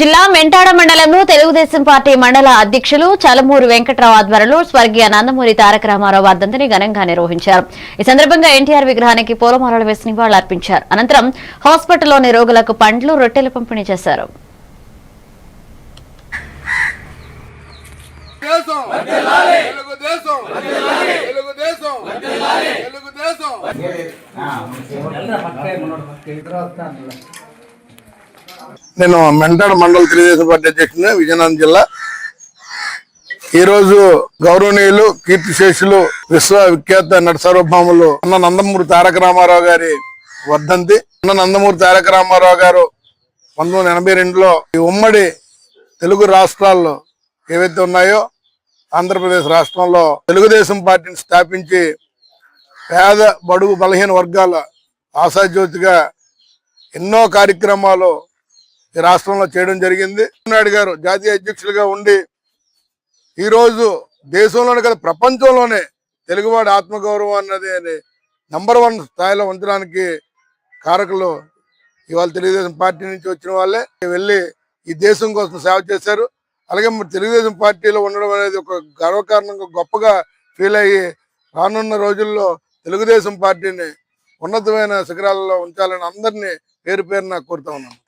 జిల్లా మెంటాడ మండలంలో తెలుగుదేశం పార్టీ మండల అధ్యక్షులు చలమూరు వెంకట్రావు ఆధ్వర్యంలో స్వర్గీయ నందమూరి తారక రామారావు వర్ధంతిని ఘనంగా నిర్వహించారు. ఈ సందర్భంగా ఎన్టీఆర్ విగ్రహానికి పూలమాలలు వేసి నివాళులర్పించారు అనంతరం హాస్పిటల్లోని రోగులకు పండ్లు రొట్టెలు పంపిణీ చేశారు. తెలుగుదేశం! నేను మెంటాడ మండల తెలుగుదేశం పార్టీ అధ్యక్షుని విజయనగరం జిల్లా. ఈరోజు గౌరవనీయులు కీర్తిశేషులు విశ్వ విఖ్యాత నట అన్న నందమూరి తారక రామారావు గారి వర్ధంతి. అన్న నందమూరి తారక రామారావు గారు పంతొమ్మిది వందల ఎనభై రెండులో ఈ ఉమ్మడి తెలుగు రాష్ట్రాల్లో ఏవైతే ఉన్నాయో ఆంధ్రప్రదేశ్ రాష్ట్రంలో తెలుగుదేశం పార్టీని స్థాపించి పేద బడుగు బలహీన వర్గాల ఆశాజ్యోతిగా ఎన్నో కార్యక్రమాలు ఈ రాష్ట్రంలో చేయడం జరిగింది. నాయుడు గారు జాతీయ అధ్యక్షులుగా ఉండి ఈరోజు దేశంలోనే కదా ప్రపంచంలోనే తెలుగువాడి ఆత్మగౌరవం అన్నది నంబర్ వన్ స్థాయిలో ఉంచడానికి కారకులు ఇవాళ తెలుగుదేశం పార్టీ నుంచి వచ్చిన వాళ్ళే. వెళ్ళి ఈ దేశం కోసం సేవ చేశారు. అలాగే మరి తెలుగుదేశం పార్టీలో ఉండడం అనేది ఒక గర్వకారణంగా గొప్పగా ఫీల్ అయ్యి రానున్న రోజుల్లో తెలుగుదేశం పార్టీని ఉన్నతమైన శిఖరాలలో ఉంచాలని అందరినీ పేరు పేరున కోరుతా ఉన్నాను